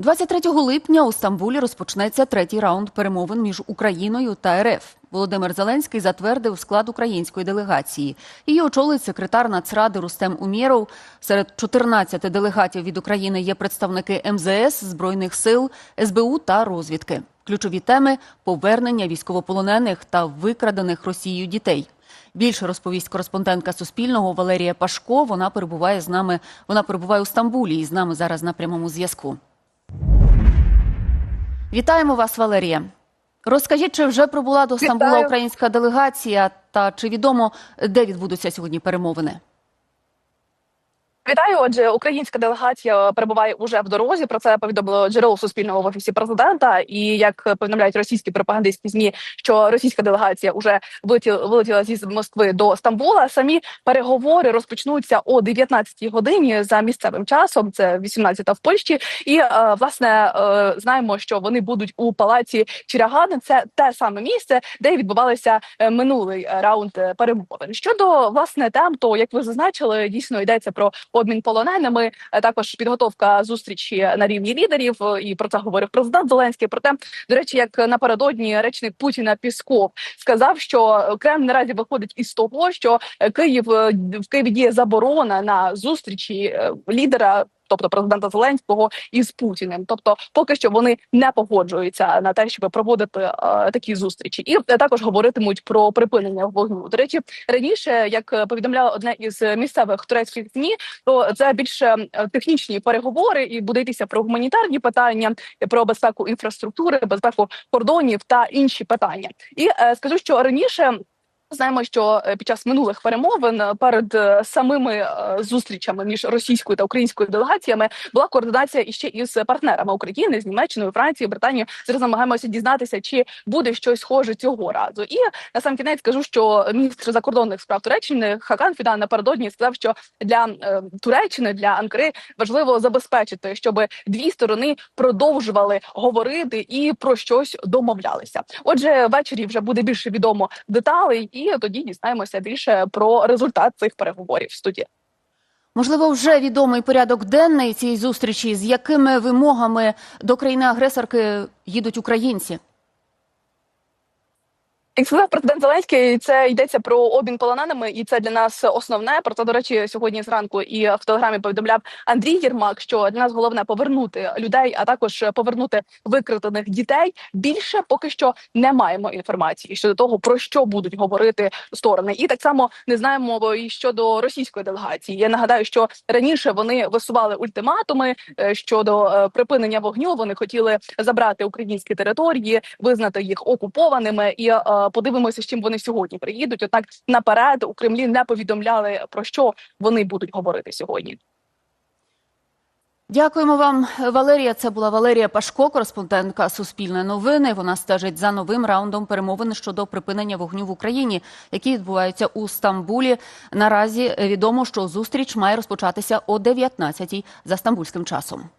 23 липня у Стамбулі розпочнеться третій раунд перемовин між Україною та РФ. Володимир Зеленський затвердив склад української делегації. Її очолить секретар Нацради Рустем Умєров. Серед 14 делегатів від України є представники МЗС, збройних сил, СБУ та розвідки. Ключові теми повернення військовополонених та викрадених Росією дітей. Більше розповість кореспондентка Суспільного Валерія Пашко. Вона перебуває з нами. Вона перебуває у Стамбулі і з нами зараз на прямому зв'язку. Вітаємо вас, Валерія. Розкажіть, чи вже прибула до Стамбула Вітаю. українська делегація, та чи відомо, де відбудуться сьогодні перемовини? Вітаю. Отже, українська делегація перебуває уже в дорозі. Про це повідомило джерело суспільного в офісі президента. І як повідомляють російські пропагандистські змі, що російська делегація вже вилетіла, зі Москви до Стамбула. Самі переговори розпочнуться о 19-й годині за місцевим часом. Це 18-та в Польщі. І е, власне е, знаємо, що вони будуть у палаці Чирягани. Це те саме місце, де відбувалися е, минулий раунд перемовин. Щодо власне тем, то як ви зазначили, дійсно йдеться про обмін полоненими, е, також підготовка зустрічі на рівні лідерів. е, І про це говорив президент Зеленський. Проте, до речі, як напередодні речник Путіна Пісков сказав, що Кремль наразі виходить із того, що е, Київ в Києві діє заборона на зустрічі лідера. Тобто президента Зеленського із Путіним, тобто поки що вони не погоджуються на те, щоб проводити е, такі зустрічі, і е, також говоритимуть про припинення вогню. До речі, раніше, як е, повідомляло одне із місцевих турецьких змі, то це більше е, технічні переговори, і буде йтися про гуманітарні питання, про безпеку інфраструктури, безпеку кордонів та інші питання. І е, скажу, що раніше. Знаємо, що е, під час минулих перемовин е, перед е, самими зустрічами між російською та українською делегаціями була координація іще із партнерами України з Німеччиною, Францією, Британією. Зараз намагаємося дізнатися, чи буде щось схоже цього разу. І на сам кінець скажу, що міністр закордонних справ Туреччини Хакан Фідан напередодні сказав, що для Туреччини для Анкари важливо забезпечити, щоб дві сторони продовжували говорити і про щось домовлялися. Отже, ввечері вже буде більше відомо деталей, і тоді дізнаємося більше про результат цих переговорів в студії. Можливо, вже відомий порядок денний цієї зустрічі, з якими вимогами до країни-агресорки їдуть українці? Як сказав президент Зеленський, це йдеться про обмін полоненими, і це для нас основне. Про це, до речі, сьогодні зранку і в телеграмі повідомляв Андрій Єрмак, що для нас головне повернути людей, а також повернути викрадених дітей. Більше поки що не маємо інформації щодо того, про що будуть говорити сторони, і так само не знаємо і щодо російської делегації. Я нагадаю, що раніше вони висували ультиматуми е, щодо е, припинення вогню. Вони хотіли забрати українські території, визнати їх окупованими і е, подивимося, з чим вони сьогодні приїдуть. Однак наперед у Кремлі не повідомляли про що вони будуть говорити сьогодні. Дякуємо вам, Валерія. Це була Валерія Пашко, кореспондентка Суспільне новини. Вона стежить за новим раундом перемовин щодо припинення вогню в Україні, які відбуваються у Стамбулі. Наразі відомо, що зустріч має розпочатися о 19-й за стамбульським часом.